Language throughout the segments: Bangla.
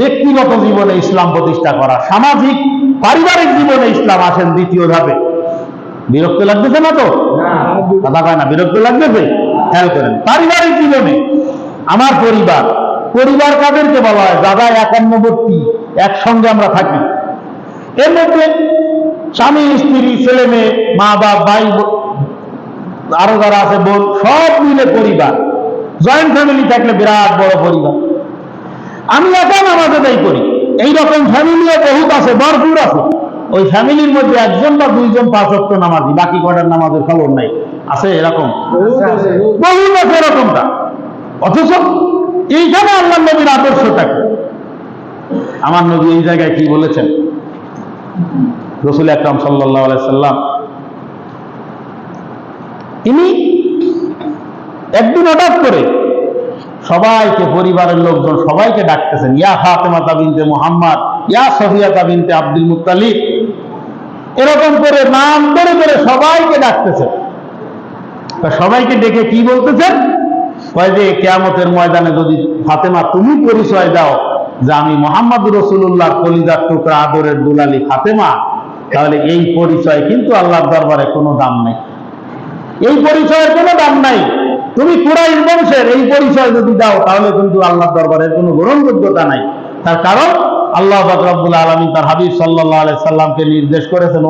ব্যক্তিগত জীবনে ইসলাম প্রতিষ্ঠা করা, সামাজিক, পারিবারিক জীবনে ইসলাম আসেন দ্বিতীয় ধাপে। বিরক্ত লাগতেছে না তো? কথা না, বিরক্ত লাগতেছে? খেয়াল করেন, পারিবারিক জীবনে আমার পরিবার পরিবার কাদেরকে বলা হয়? দাদা একান্নবর্তী একসঙ্গে আমরা থাকি। এর মধ্যে স্বামী, স্ত্রী, ছেলে মেয়ে, মা বাপ, ভাই আরও যারা আছে, বোন, সব মিলে পরিবার। জয়েন্ট ফ্যামিলি থাকলে বিরাট বড় পরিবার। আমি একা নামাজ আদায় করি। এইরকম ফ্যামিলিও বহুত আছে ভরপুর আছে। ওই ফ্যামিলির মধ্যে একজন বা দুইজন পাঁচ অক্ট নামাজি বাকি কটার নামাজের খবর নাই। আছে এরকম? বহুত আছে এরকমটা। অথচ এইখানে আল্লাহ নবীর আদর্শটা কি? আমার নবী এই জায়গায় কি বলেছেন? রসুল আকরাম সাল্লাহ সাল্লাম তিনি একদিন হঠাৎ করে সবাইকে, পরিবারের লোকজন সবাইকে ডাকতেছেন, ইয়া ফাতেমা তাবিনতে মোহাম্মদ, ইয়া সফিয়া তাবিনতে আব্দুল মুত্তালিব। এরকম করে নাম ধরে ধরে সবাইকে ডাকতেছেন। সবাইকে ডেকে কি বলতেছেন? কয় যে, কেয়ামতের ময়দানে যদি ফাতেমা তুমি পরিচয় দাও যে আমি মোহাম্মদ রসুল্লাহ কলিজার টুকরা আদরের দুলালি ফাতেমা, তাহলে এই পরিচয় কিন্তু আল্লাহর দরবারে কোনো দাম নেই। এই পরিচয়ের কোনো দাম নাই। তুমি কুরাইশ বংশের এই পরিচয় যদি দাও, তাহলে কিন্তু আল্লাহর দরবারের কোনো গ্রহণযোগ্যতা নাই। তার কারণ আল্লাহ আলমী তার হাবিব সাল্লাহ সাল্লামকে নির্দেশ করেছেন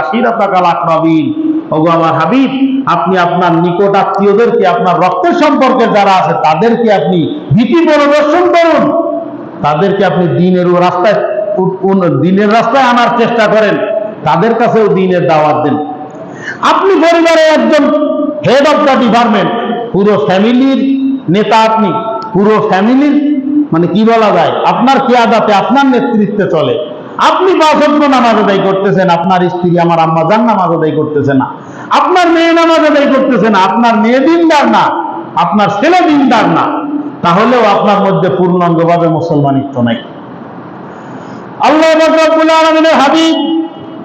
আশিরাতাকাল আকরাবিন। ওগো আমার হাবিব, আপনি আপনার নিকট আত্মীয়দেরকে, আপনার রক্তের সম্পর্কে যারা আছে, তাদেরকে আপনি ভীতি প্রদর্শন করুন। তাদেরকে আপনি দিনের রাস্তায় দিনের রাস্তায় আনার চেষ্টা করেন। তাদের কাছেও দিনের দাওয়াত দেন। আপনি পরিবারের একজন হেড অফ দ্য ডিপার্টমেন্ট পুরো ফ্যামিলির নেতা আপনি, পুরো ফ্যামিলির মানে কি বলা যায়, আপনার কেয়াদাতে আপনার নেতৃত্বে চলে। আপনি বাসত্ব নামাজ আদায় করতেছেন, আপনার স্ত্রী, আমার আম্মা যান নামাজ আদায় করতেছে না। আপনার মেয়ে নামাজ আদায় করতেছে না, আপনার মেয়ে দিনদার না, আপনার ছেলে দিনদার না। তাহলেও আপনার মধ্যে পূর্ণাঙ্গভাবে মুসলমানিত্ব নাই। আল্লাহ হাবিব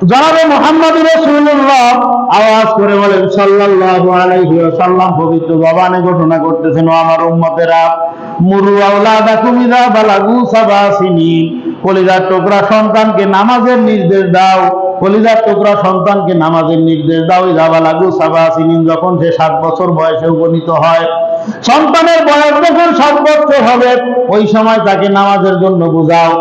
জনাবে মোহাম্মদ রাসূলুল্লাহ আওয়াজ করে বলেন, সাল্লাল্লাহু আলাইহি ওয়াসাল্লাম পবিত্র জবানে ঘোষণা করতেছেন, ও আমার উম্মতেরা, মুরু আওলাদাকুম ইযা বালাগু কলিজার টুকরা সন্তানকে নামাজের নির্দেশ দাও। কলিজার টুকরা সন্তানকে নামাজের নির্দেশ দাও ইযা বালাগু যখন সে সাত বছর বয়সে উপনীত হয়। সন্তানের বয়স যখন সাত বছর হবে, ওই সময় তাকে নামাজের জন্য বুঝাও।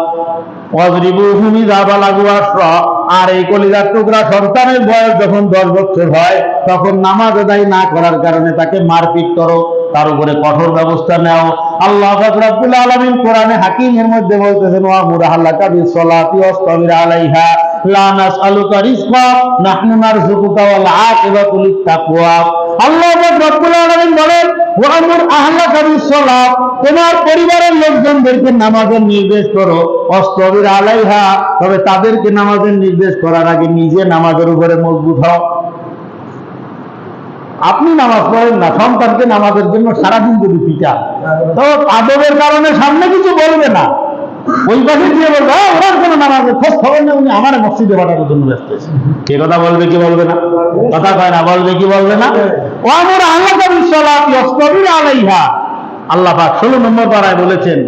আর এই কলিজার টুকরা সন্তানের বয়স যখন দশ বছর হয়, তখন নামাজ আদায় না করার কারণে তাকে মারপিট করো। তার উপরে কঠোর ব্যবস্থা নাও। আল্লাহ রব্বুল আলামিন কোরআনে হাকিমের মধ্যে বলতেছেন, ওয়া মুরাহাল্লাকা বিসসালাতি ওয়াসতাবির আলাইহা, লা নাসআলুকা রিজকা, নাহনু নারযুকুকা ওয়াল আকিবাতু লিত্তাকওয়া তোমার পরিবারের লোকজনদেরকে নামাজের নির্দেশ করো আলাইহা। তবে তাদেরকে নামাজের নির্দেশ করার আগে নিজে নামাজের উপরে মজবুত হও। আপনি নামাজ পড়েন না সন্তানকে নামাজের জন্য সারাদিন যদি পিটা তো আদবের কারণে সামনে কিছু বলবে না। ওই পাশে দিয়ে বলবে "আহ, ওনার কোনো নামাজের খোঁজ খবর নেই উনি আমার মসজিদে পাঠানোর জন্য ব্যস্ত কথা বলবে কি বলবে না? কথা কয় না বলবে কি বলবে না? আল্লাহ অস্তবির আলাইহা। আল্লাহ পাক ষোলো নম্বর পাড়ায় বলেছেন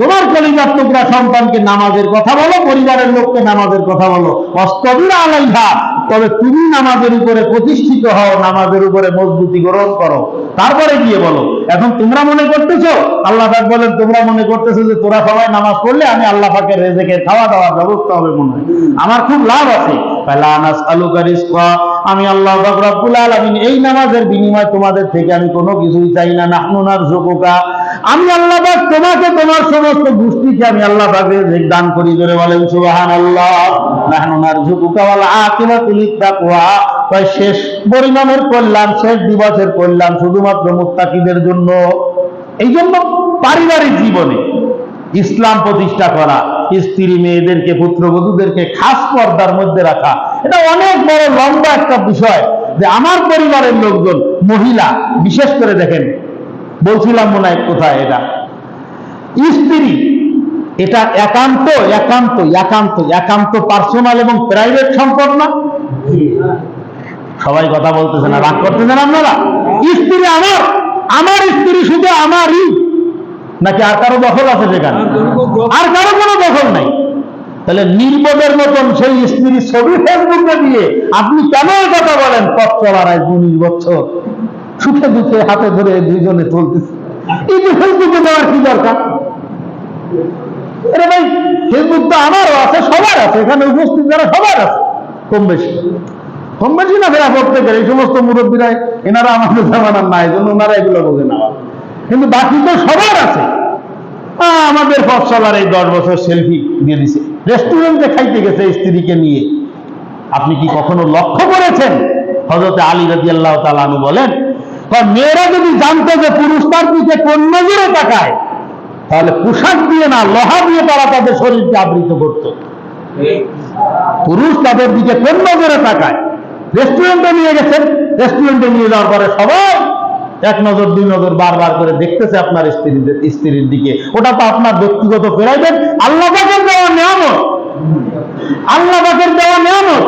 তোমার কলিজার টুকরা সন্তানকে নামাজের কথা বলো, পরিবারের লোককে নামাজের কথা বলো। অস্তবির আলাইহা, তবে তুমি নামাজের উপরে প্রতিষ্ঠিত হও, নামাজের উপরে মজবুতি গ্রহণ করো। তারপরে গিয়ে বলো, এখন তোমরা মনে করতেছো? আল্লাহ পাক বলেন, তোমরা মনে করতেছো যে তোরা সবাই নামাজ পড়লে আমি আল্লাহ পাকের রেজেকে খাওয়া দাওয়ার ব্যবস্থা হবে মনে হয়। আমার খুব লাভ আছে। আমি আল্লাহ রব্বুল আলামিন এই নামাজের বিনিময়ে তোমাদের থেকে আমি কোনো কিছুই চাই না। নাহনু নারযুকুকা আমি আল্লাহ তোমাকে তোমার সমস্ত গোষ্ঠীকে আমি আল্লাহ দান করি ধরে বলেন লিত্তাকওয়া তাই শেষ কল্যাণ, শেষ দিবসের কল্যাণ শুধুমাত্র জন্য। এই জন্য পারিবারিক জীবনে ইসলাম প্রতিষ্ঠা করা, স্ত্রী মেয়েদেরকে পুত্রবধূদেরকে খাস পর্দার মধ্যে রাখা, এটা অনেক বড় লম্বা একটা বিষয় যে আমার পরিবারের লোকজন, মহিলা, বিশেষ করে দেখেন বলছিলাম মনে হয় কোথায় এটা? স্ত্রী, এটা একান্ত একান্ত একান্ত একান্ত পার্সোনাল এবং প্রাইভেট সম্পদ না? সবাই কথা বলতেছে না, রাগ করতেছেন আপনারা? স্ত্রী আমার আমার স্ত্রী শুধু আমারই। নাকি আর কারও দখল আছে সেখানে? আর কারও কোনো দখল নাই। তাহলে নির্বোধের মতন সেই স্ত্রীর ছবি ফেসবুকে দিয়ে আপনি কেন কথা বলেন? পথ চলার আজ উনিশ বছর। সুখে দুঃখে হাতে ধরে দুইজনে চলতেছে। এই যে ফেসবুকে দেওয়ার কি দরকার? আরে ভাই, ফেসবুক তো আমারও আছে, সবার আছে। এখানে উপস্থিত যারা, সবার আছে কম বেশি কম বেশি না ফেরা প্রত্যেকের, এই সমস্ত মুরব্বীরা, এনারা আমাদের জামানার না এই জন্য ওনারা এগুলো বোঝে না। কিন্তু বাকি তো সবার আছে। আমাদের চলার এই দশ বছর সেলফি দিয়ে দিছে। রেস্টুরেন্টে খাইতে গেছে স্ত্রীকে নিয়ে। আপনি কি কখনো লক্ষ্য করেছেন? হজরতে আলী রাজি আল্লাহ তালু বলেন মেয়েরা যদি জানতো যে পুরুষ তার দিকে কোন নজরে তাকায়, তাহলে পোশাক দিয়ে না, লোহা দিয়ে তারা তাদের শরীরকে আবৃত করত। পুরুষ তাদের দিকে কোন নজরে তাকায়। রেস্টুরেন্টে নিয়ে গেছেন। রেস্টুরেন্টে নিয়ে যাওয়ার পরে সবাই এক নজর, দুই নজর বারবার করে দেখতেছে আপনার স্ত্রীদের স্ত্রীর দিকে। ওটা তো আপনার ব্যক্তিগত প্রাইভেট আল্লাহ পাকের দেওয়া নিয়ামত। আল্লাহ পাকের দেওয়া নিয়ামত।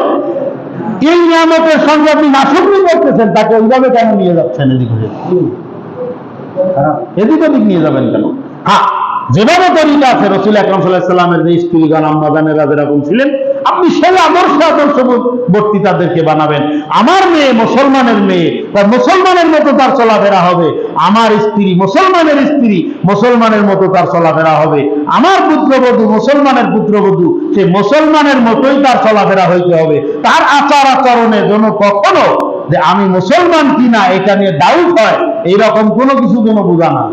এই নিয়ামতের সঙ্গে আপনি নাশকরি করতেছেন, তাকে ওইভাবে কেন নিয়ে যাচ্ছেন এদিক ওদিক? এদিক ওদিক নিয়ে যাবেন কেন হ্যাঁ যেভাবে তরিকা আছে, রসুল আকরম সাল্লাহামের যে স্ত্রীগান আম্মাদানেরা যেরকম ছিলেন আপনি সেই আদর্শ আদর্শ বক্তৃতাদেরকে বানাবেন। আমার মেয়ে মুসলমানের মেয়ে তার মুসলমানের মতো তার চলাফেরা হবে। আমার স্ত্রী মুসলমানের স্ত্রী, মুসলমানের মতো তার চলাফেরা হবে। আমার পুত্রবধূ মুসলমানের পুত্রবধূ, সে মুসলমানের মতোই তার চলাফেরা হইতে হবে। তার আচার আচরণে যেন কখনো যে আমি মুসলমান কিনা, এটা নিয়ে ডাউট হয়, এইরকম কোনো কিছু যেন বোঝা না।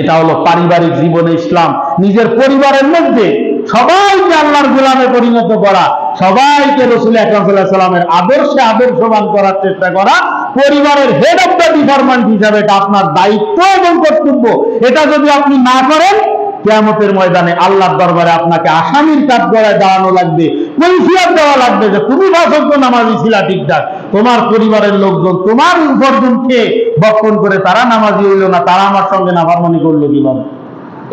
এটা হলো পারিবারিক জীবনে ইসলাম। নিজের পরিবারের মধ্যে সবাইকে আল্লাহর গোলামে পরিণত করা, সবাইকে রসুল আকরাম সাল্লাহ সাল্লামের আদর্শে আদর্শবান করার চেষ্টা করা, পরিবারের হেড অফ দ্য ডিপার্টমেন্ট হিসাবে এটা আপনার দায়িত্ব এবং কর্তব্য। এটা যদি আপনি না করেন কেয়ামতের ময়দানে আল্লাহর দরবারে আপনাকে আসামির কাঠ গড়ায় দাঁড়ানো লাগবে, কৈফিয়ত দেওয়া লাগবে যে তুমি বাসজ্ঞ নামাজি ছিলা ঠিকঠাক তোমার পরিবারের লোকজন তোমার উপার্জন খেয়ে বক্ষণ করে তারা নামাজি হইল না, তারা আমার সঙ্গে নাফারমানি করল কীভাবে?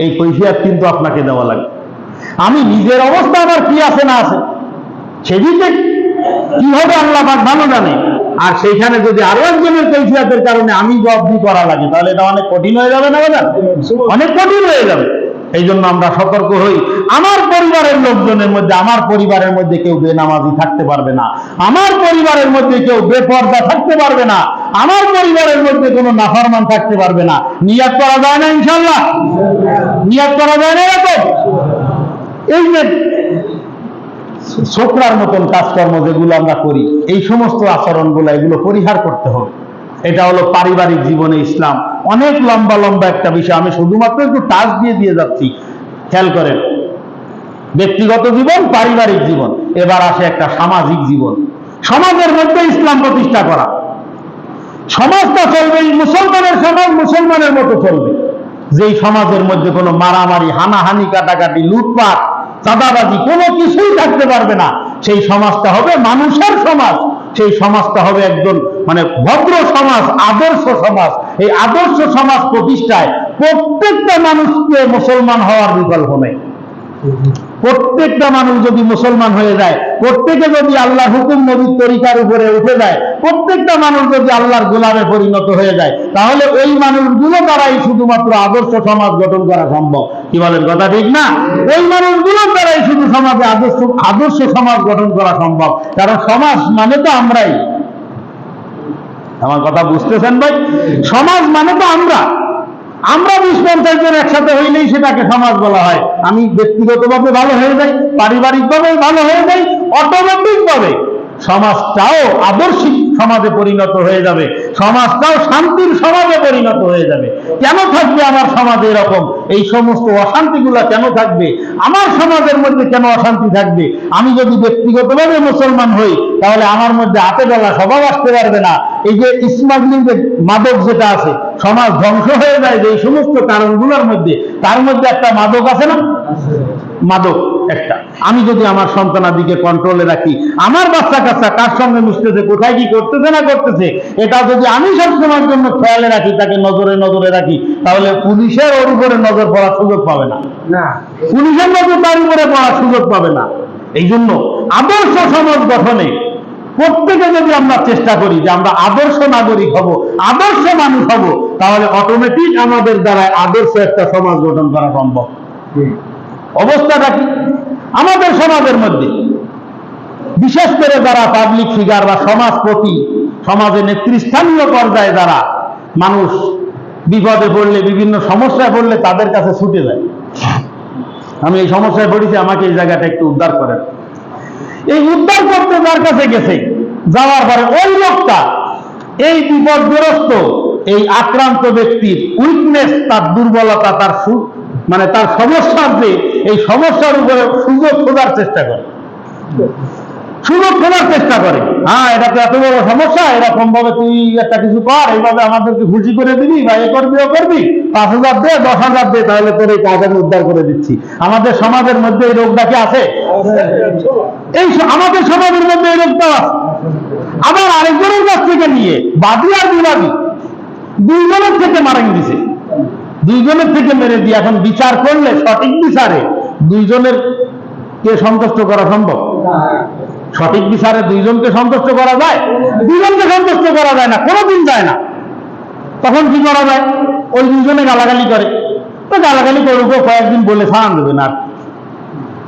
এই কৈফিয়ত কিন্তু আপনাকে দেওয়া লাগবে। আমি নিজের অবস্থা আমার কি আছে না আছে? সেদিকে কীভাবে আল্লাহ পাক ভালো জানে? আর সেইখানে যদি আরও একজনের কৈফিয়তের কারণে আমি জবাবদি করা লাগে, তাহলে এটা অনেক কঠিন হয়ে যাবে না অনেক কঠিন হয়ে যাবে। এই জন্য আমরা সতর্ক হই। আমার পরিবারের লোকজনের মধ্যে, আমার পরিবারের মধ্যে কেউ বেনামাজি থাকতে পারবে না। আমার পরিবারের মধ্যে কেউ বেপর্দা থাকতে পারবে না। আমার পরিবারের মধ্যে কোনো নাফরমান থাকতে পারবে না। নিয়াত করা যায় না ইনশাল্লাহ নিয়াত করা যায় না এরকম? এই যে ছোকরার মতন কাজকর্ম যেগুলো আমরা করি, এই সমস্ত আচরণগুলো এগুলো পরিহার করতে হবে। এটা হলো পারিবারিক জীবনে ইসলাম। অনেক লম্বা লম্বা একটা বিষয়। আমি শুধুমাত্র একটু টাচ দিয়ে দিয়ে যাচ্ছি। খেয়াল করেন। ব্যক্তিগত জীবন, পারিবারিক জীবন। এবার আসে একটা সামাজিক জীবন। সমাজের মধ্যে ইসলাম প্রতিষ্ঠা করা। সমাজটা চলবে মুসলমানের সমাজ মুসলমানের মতো চলবে। যেই সমাজের মধ্যে কোনো মারামারি, হানাহানি, কাটাকাটি, লুটপাট, চাঁদাবাজি কোনো কিছুই থাকতে পারবে না। সেই সমাজটা হবে মানুষের সমাজ। সেই সমাজটা হবে একজন মানে ভদ্র সমাজ, আদর্শ সমাজ। এই আদর্শ সমাজ প্রতিষ্ঠায় প্রত্যেকটা মানুষকে মুসলমান হওয়ার বিকল্প নেই। প্রত্যেকটা মানুষ যদি মুসলমান হয়ে যায়, প্রত্যেকে যদি আল্লাহ হুকুম নবীর তরিকার উপরে উঠে যায়, প্রত্যেকটা মানুষ যদি আল্লাহর গোলামে পরিণত হয়ে যায়, তাহলে ওই মানুষগুলো দ্বারাই শুধুমাত্র আদর্শ সমাজ গঠন করা সম্ভব। কি বলেন কথা ঠিক না? ওই মানুষগুলোর দ্বারাই শুধু সমাজে আদর্শ আদর্শ সমাজ গঠন করা সম্ভব। কারণ সমাজ মানে তো আমরাই। আমার কথা বুঝতেছেন ভাই? সমাজ মানে তো আমরা। আমরা বিশ পঞ্চাশ জন একসাথে হইলেই সেটাকে সমাজ বলা হয়। আমি ব্যক্তিগতভাবে ভালো হয়ে যাই, পারিবারিকভাবে ভালো হয়ে যাই অটোমেটিক ভাবে সমাজটাও আদর্শিক সমাজে পরিণত হয়ে যাবে। সমাজটাও শান্তির সমাজে পরিণত হয়ে যাবে। কেন থাকবে আমার সমাজে এরকম? এই সমস্ত অশান্তিগুলা কেন থাকবে? আমার সমাজের মধ্যে কেন অশান্তি থাকবে? আমি যদি ব্যক্তিগতভাবে মুসলমান হই, তাহলে আমার মধ্যে হাতে বেলা স্বভাব আসতে পারবে না। এই যে স্মাগলিং মাদক যেটা আছে, সমাজ ধ্বংস হয়ে যায় যে এই সমস্ত কারণগুলোর মধ্যে, তার মধ্যে একটা মাদক আছে না? মাদক। একটা। আমি যদি আমার সন্তানাদিকে কন্ট্রোলে রাখি আমার বাচ্চা কাচ্চা কার সঙ্গে মিশতেছে কোথায় কি করতেছে না করতেছে এটা যদি আমি সবসময়ের জন্য খেয়ালে রাখি তাকে নজরে নজরে রাখি তাহলে পুলিশের ওর উপরে নজর পড়ার সুযোগ পাবে না। না। পুলিশের নজর তার উপরে পড়ার সুযোগ পাবে না। এই জন্য আদর্শ সমাজ গঠনে প্রত্যেকে যদি আমরা চেষ্টা করি যে আমরা আদর্শ নাগরিক হব আদর্শ মানুষ হব তাহলে অটোমেটিক আমাদের দ্বারা আদর্শ একটা সমাজ গঠন করা সম্ভব। অবস্থাটা কি? আমাদের সমাজের মধ্যে। বিশেষ করে যারা পাবলিক ফিগার বা সমাজপতি, সমাজে নেতৃস্থানীয় পর্যায়ে যারা মানুষ বিপদে পড়লে, বিভিন্ন সমস্যায় পড়লে তাদের কাছে ছুটে যায়। আমি এই সমস্যায় পড়েছি, আমাকে এই জায়গাটা একটু উদ্ধার করেন। এই উদ্ধার করতে যার কাছে গেছে, যাওয়ার পরে ওই লোকটা, এই বিপদগ্রস্ত, এই আক্রান্ত ব্যক্তির উইকনেস তার দুর্বলতা, তার মানে তার সমস্যার যে, এই সমস্যার উপরে সুযোগ খোঁজার চেষ্টা করে। সুযোগ খোঁজার চেষ্টা করে। হ্যাঁ এটা তো এত বড় সমস্যা? এরকম ভাবে তুই একটা কিছু কর, এইভাবে আমাদেরকে খুশি করে দিবি, বা এ করবি, ও করবি। পাঁচ হাজার দে, দশ হাজার দে, তাহলে তোর এই কাজ আমি উদ্ধার করে দিচ্ছি। আমাদের সমাজের মধ্যে এই রোগটা কি আছে? এই আমাদের সমাজের মধ্যে এই রোগটা আছে। আবার আরেকজনের কাছ থেকে নিয়ে, বাদী আর বিবাদী, দুইজনের থেকে মারেন দিছে দুইজনের থেকে মেরে দিয়ে এখন বিচার করলে সঠিক বিচারে দুইজনের কে সন্তুষ্ট করা সম্ভব? সঠিক বিচারে দুইজনকে সন্তুষ্ট করা যায়, দুইজনকে সন্তুষ্ট করা যায় না, কোনোদিন যায় না। তখন কি করা যায়? ওই দুইজনে গালাগালি করে। তো গালাগালি করুক কয়েকদিন বলে সান দেবে না।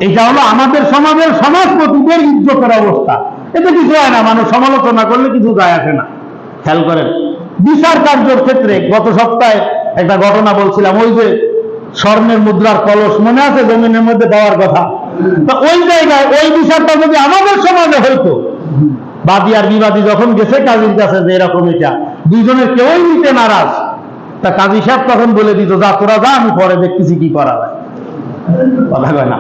এটা হলো আমাদের সমাজের সমাজপতিদের ইজ্জতের অবস্থা। এতে কিছু হয় না, মানুষ সমালোচনা করলে কিছু যায় আসে না। খেয়াল করেন, বিচার কার্যর ক্ষেত্রে গত সপ্তাহে একটা ঘটনা বলছিলাম ওই যে স্বর্ণের মুদ্রার কলস মনে আছে জমিনের মধ্যে পাওয়ার কথা? তা ওই জায়গায় ওই বিচারটা যদি আমাদের সমাজে হইতো বাদী আর বিবাদী যখন গেছে কাজীর কাছে যে এরকম এটা দুইজনের কেউই নিতে নারাজ। তা কাজী সাহেব তখন বলে দিত যা তোরা যা আমি পরে দেখতেছি কি করা যায়। কথা কয় না?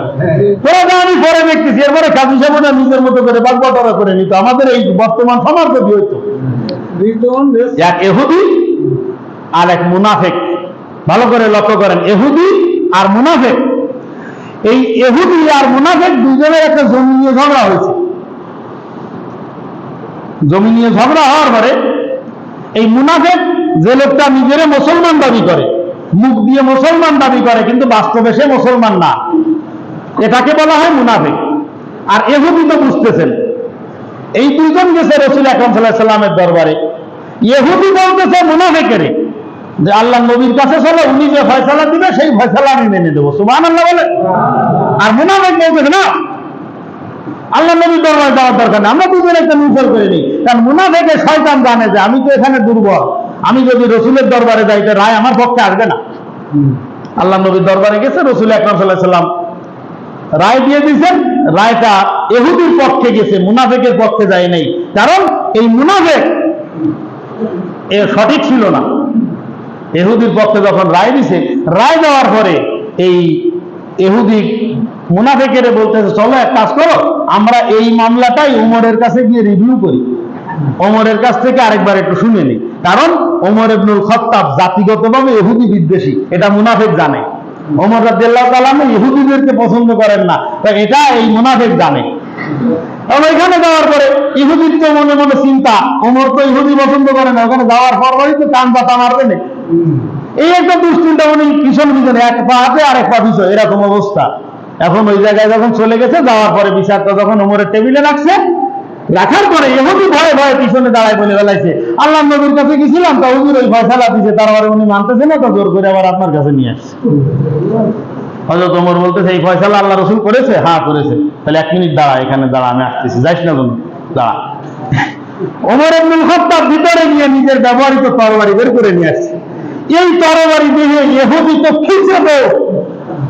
তোরা যা আমি পরে দেখতেছি। এরপরে কাজী সাহেব নিজের মতো করে বাগবাটরা করে নিত। আমাদের এই বর্তমান সমাজ যদি হইতো এক এহুদি আর এক মুনাফেক। ভালো করে লক্ষ্য করেন, এহুদি আর মুনাফেক। এই এহুদি আর মুনাফেক দুজনের একটা জমি নিয়ে ঝগড়া হয়েছে। জমি নিয়ে ঝগড়া হওয়ার পরে এই মুনাফেক যে লোকটা নিজের মুসলমান দাবি করে, মুখ দিয়ে মুসলমান দাবি করে, কিন্তু বাস্তবে সে মুসলমান না। এটাকে বলা হয় মুনাফেক। আর এহুদি তো বুঝতেছেন, এই দুইজন গেছে রসুল আকরম সাল্লাহ সাল্লামের দরবারে। ইহুদি বলতেছে মুনাফেকেরে। যে আল্লাহ নবীর কাছে চলো, উনি যে ফয়সালা দিবে, সেই ফয়সালা আমি মেনে দেবো সুমান আল্লাহ বলে। আর মুনাফেক বলতেছে না। আল্লাহ নবীর দরবারে যাওয়ার দরকার নেই। আমরা দুজন একটা নির্ভর করে নিই। কারণ মুনাফেকে শয়তান জানে যে আমি তো এখানে দুর্বল। আমি যদি রসুলের দরবারে যাই, তো রায় আমার পক্ষে আসবে না। আল্লাহ নবীর দরবারে গেছে, রসুল আকরম সাল্লাহ সাল্লাম রায় দিয়ে দিয়েছেন। রায়টা এহুদির পক্ষে গেছে, মুনাফেকের পক্ষে যায় নাই। কারণ এই মুনাফেক এ সঠিক ছিল না। এহুদির পক্ষে যখন রায় দিছে, রায় দেওয়ার পরে এই এহুদি মুনাফেকের বলতেছে, চলো এক কাজ করো, আমরা এই মামলাটাই উমরের কাছে গিয়ে রিভিউ করি। ওমরের কাছ থেকে আরেকবার একটু শুনে নিই। কারণ ওমর ইবনুল খত্তাব জাতিগতভাবে ইহুদি বিদ্বেষী, এটা মুনাফেক জানে। ওমর রাদিয়াল্লাহু তাআলা ইহুদিদেরকে পছন্দ করেন না এটা এই মুনাফেক জানে। এখানে যাওয়ার পরে ইহুদির তো মনে মনে চিন্তা, ওমর তো ইহুদি পছন্দ করে না, ওখানে যাওয়ার পর তো কান পাতা মারবে না এই একটা দুশ্চিন্তা উনি ভীষণ ভীষণ এক পা হাতে আর এক পা পিছনে, এরকম অবস্থা। এখন ওই জায়গায় যখন চলে গেছে, যাওয়ার পরে বিচারটা যখন ওমরের টেবিলে রাখছে, রাখার পরে এহুদি ভয়ে ভয়ে পিছনে দাঁড়ায় বলে বেলাইছে আল্লাহ নবীর কাছে গেছিলাম, তা হুজুর ওই ফয়সালা দিছে, তারপরে উনি মানতেছে না, তো জোর করে আবার আপনার কাছে নিয়ে আসছে। হজরত ওমর বলতেছে, এই ফয়সালা আল্লাহ রসুল করেছে? হ্যাঁ করেছে। তাহলে এক মিনিট দাঁড়া, এখানে দাঁড়া, আমি আসতেছি। যাইস না তুমি দাঁড়া। ওমর আব্দুল খত্তাব ভিতরে গিয়ে নিজের ব্যবহৃত তরবারি বের করে নিয়ে আসছে। এই তরবারি দেখে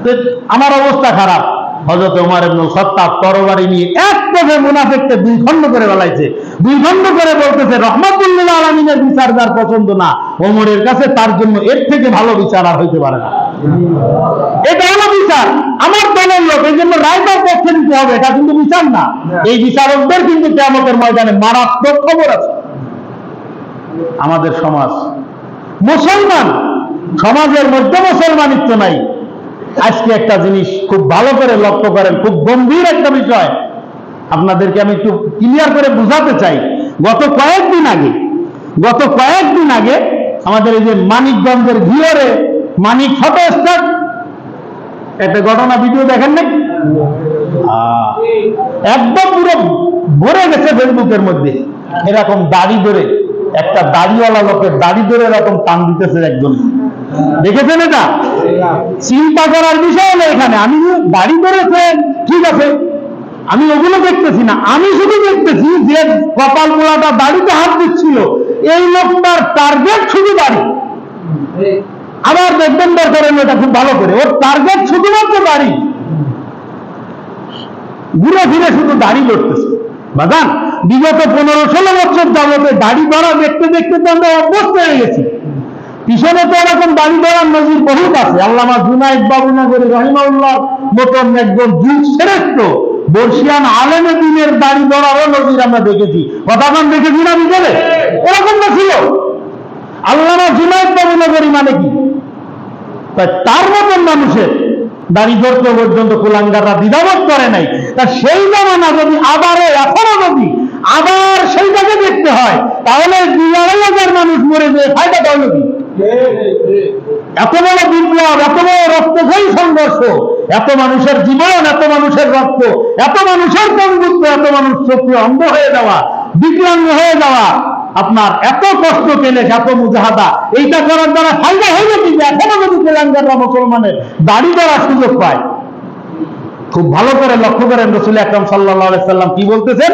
তো আমার অবস্থা খারাপ। হজরত উমার ইবনুল খত্তাব তরবারি নিয়ে এক পথে মুনাফিককে দুই খণ্ড করে বেলাইছে দুই খণ্ড করে বলতেছে রহমাতুল্লাহ আলমিনের বিচার যার পছন্দ না, ওমরের কাছে তার জন্য এর থেকে ভালো বিচার আর হইতে পারে না। এটা হলো বিচার। আমার দলের লোক এই জন্য রায়তার পক্ষে নিতে হবে এটা কিন্তু বিচার না। এই বিচারকদের কিন্তু কেমতের ময়দানে মারাত্মক খবর আছে। আমাদের সমাজ। মুসলমান সমাজের মধ্যে মুসলমানিত্ব নাই। আজকে একটা জিনিস খুব ভালো করে লক্ষ্য করেন খুব গম্ভীর একটা বিষয়। আপনাদেরকে আমি একটু ক্লিয়ার করে বুঝাতে চাই। গত কয়েকদিন আগে গত কয়েকদিন আগে আমাদের এই যে মানিকগঞ্জের ভিওরে মানিক ফটো স্টার। একটা ঘটনা ভিডিও দেখেন নাই? একদম পুরো ভরে গেছে ফেসবুকের মধ্যে। এরকম দাড়ি ধরে, একটা দাড়িওয়ালা লোকের দাড়ি ধরে এরকম টান দিতেছে একজন। দেখেছেন এটা? চিন্তা করার বিষয় হলো এখানে। আমি দাড়ি ধরেছে, ঠিক আছে। আমি ওগুলো দেখতেছি না। আমি শুধু দেখতেছি যে কপাল মোড়াটা দাড়িতে হাত দিচ্ছিল। এই লোকটার টার্গেট শুধু দাড়ি। আবার দেখবেন বের করেন এটা খুব ভালো করে। ওর টার্গেট শুধুমাত্র দাড়ি। ঘুরে ফিরে শুধু দাড়ি লড়তেছে। বাগান বিগত পনেরো ষোলো বছর যাবতে দাড়ি ধরা দেখতে দেখতে তো আমরা অভ্যস্ত হয়ে গেছি। পিছনে তো এরকম দাড়ি ধরার নজির বহুত আছে। আল্লামা জুনাইদ বাবুনগরী রহিমাউল্লাহ মতন একজন যুগ শ্রেষ্ঠ। বর্ষিয়ান আলেমে দিনের দাড়ি ধরারও নজির আমরা দেখেছি। কথাখান দেখেছি না বিকেলে এরকম তো ছিল। আল্লামা জুনাইদ বাবুনগরী মানে কি? তাই তার মতন মানুষের দাড়ি ধরতে পর্যন্ত কুলাঙ্গাররা দ্বিধাবোধ করে নাই। তা সেই জামানা যদি আবারও এখনও যদি আবার সেইটাকে দেখতে হয়, তাহলে দুই আড়াই হাজার মানুষ মরে যায় ফায়দা হলো কি? এত বড় বিপ্লব, এত বড় রক্তক্ষয়ী সংঘর্ষ, এত মানুষের জীবন, এত মানুষের রক্ত, এত মানুষের বন্ধুত্ব, এত মানুষ চোখে অন্ধ হয়ে যাওয়া, বিকলাঙ্গ হয়ে যাওয়া আপনার এত কষ্ট পেলে এত মুজাহাদা এইটা করার দ্বারা ফায়দা হইল কি যে এখনো যদি তেলেঙ্গানরা মুসলমানের দাড়ি দেওয়ার সুযোগ পায় খুব ভালো করে লক্ষ্য করেন রসুল আকরম সাল্লাহ সাল্লাম কি বলতেছেন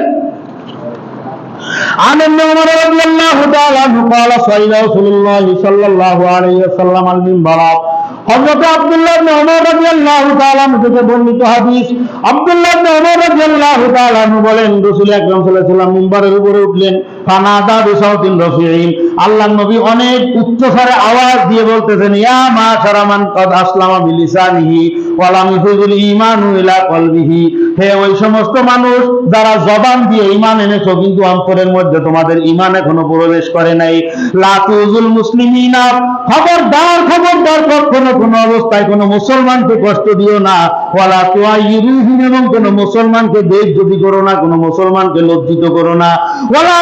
عن ابن عمر رضي الله تعالى عنه قال صلى رسول الله صلى الله عليه وسلم على المنبر হযরত আব্দুল্লাহ ইবনে ওমর রাদিয়াল্লাহু তাআলা আনহু থেকে বর্ণিত হাদিস আব্দুল্লাহ ইবনে ওমর রাদিয়াল্লাহু তাআলা আনহু বলেন রাসূল আকরাম সাল্লাল্লাহু আলাইহি ওয়াসাল্লাম মিম্বারের উপরে উঠলেন আল্লাহর নবী অনেক উচ্চ স্বরে আওয়াজ দিয়ে বলতেছেন, ইয়া মাশারা মান কাদ আসলামা বিলিসানিহি ইলা কলবিহি। হে ওই সমস্ত মানুষ যারা জবান দিয়ে এনেছো, কিন্তু অন্তরের মধ্যে তোমাদের ঈমান এখনও প্রবেশ করে নাই। লা তুজুল মুসলিমিনা, খবরদার খবরদার, কখনো কোনো অবস্থায় কোনো মুসলমানকে কষ্ট দিও না। ওয়ালা তুআইরুহুম এবং কোনো মুসলমানকে বেইজ্জতি করো না, কোনো মুসলমানকে লজ্জিত করো না। ওয়ালা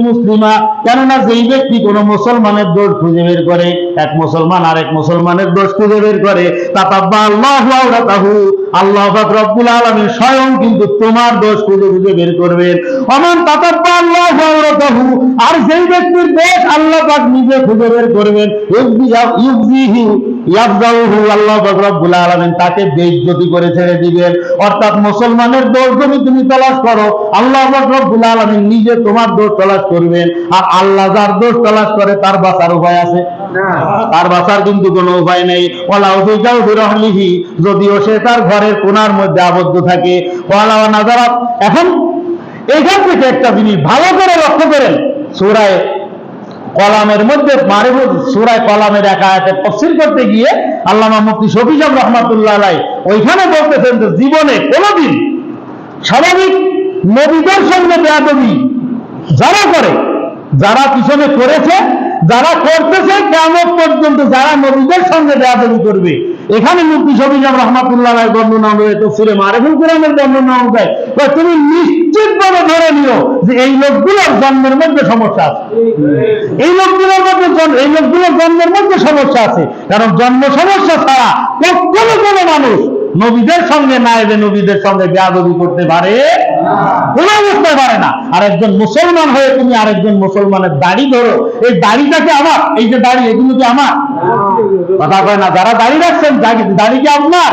মুসলিমা। কেননা যেই ব্যক্তি কোন মুসলমানের দোষ খুঁজে বের করে, এক মুসলমান আর এক মুসলমানের দোষ খুঁজে বের করে, তাতাব্বা আল্লাহ আওরাতাহু আল্লাহ রব্বুল আলামিন স্বয়ং কিন্তু তোমার দোষ খুঁজে খুঁজে বের করবেন। অমান তাতাব্বা আল্লাহু আর যেই ব্যক্তির দোষ আল্লাহ পাক নিজে খুঁজে বের করবেন। তাকে বেইজ্জতি করে ছেড়ে দিবেন। অর্থাৎ মুসলমানের দোষ যদি তুমি তলাশ করো, আল্লাহ রব্বুল আলামিন নিজে তোমার দোষ তালাশ করবেন। আর আল্লাহ যার দোষ তলাশ করে, তার বাঁচার উপায় আছে। তার বাঁচার কিন্তু কোনো উপায় নেই। বিরহলিহি যদিও সে তার ঘরের কোনার মধ্যে আবদ্ধ থাকে। ওয়ালা নাজারা এখন এখান থেকে একটা জিনিস ভালো করে লক্ষ্য করেন, সুরায় কলামের মধ্যে মারিফুল সুরায় কলামের এক আয়াতে তফসির করতে গিয়ে আল্লামা মুফতি শফিজাম রহমাতুল্লাহ আলাই ওইখানে বলতেছেন যে জীবনে কোনোদিন স্বাভাবিক নবীদের সঙ্গে বেয়াদবি যারা করে, যারা পিছনে করেছে যারা করতেছে কেমন পর্যন্ত যারা নবীদের সঙ্গে বেয়াদবি করবে। এখানে মুক্তি শফিজাম রহমাতুল্লাহ আলাই বর্ণনা অনুযায়ী তফসিরে মারিফুল কোরআনের বর্ণনা অনুযায়ী তুমি নিশ্চিতভাবে ধরে নিও যে এই লোকগুলোর জন্মের মধ্যে সমস্যা আছে। এই লোকগুলোর মধ্যে এই লোকগুলোর জন্মের মধ্যে সমস্যা আছে। কারণ জন্ম সমস্যা ছাড়া কখনো কোনো মানুষ নবীদের সঙ্গে না এলে নবীদের সঙ্গে বেয়াদবি করতে পারে। অবস্থায় পারে না। মুসলমান হয়ে তুমি আরেকজন মুসলমানের দাড়ি ধরো। এই দাড়িটাকে আমার? এই যে দাড়ি, এগুলো কি আমার? কথা কয় না, যারা দাড়ি রাখছেন, দাড়ি- কি আপনার?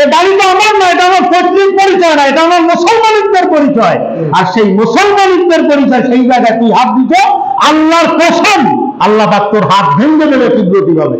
এই আমার না, এটা আমার পৈতৃক পরিচয় না, এটা আমার মুসলমানিত্বের পরিচয়। আর সেই মুসলমানিত্বের পরিচয় সেই জায়গায় তুই হাত দিত আল্লাহর কসম, আল্লাহ তোর হাত ভেঙে দেবে তীব্রতি হবে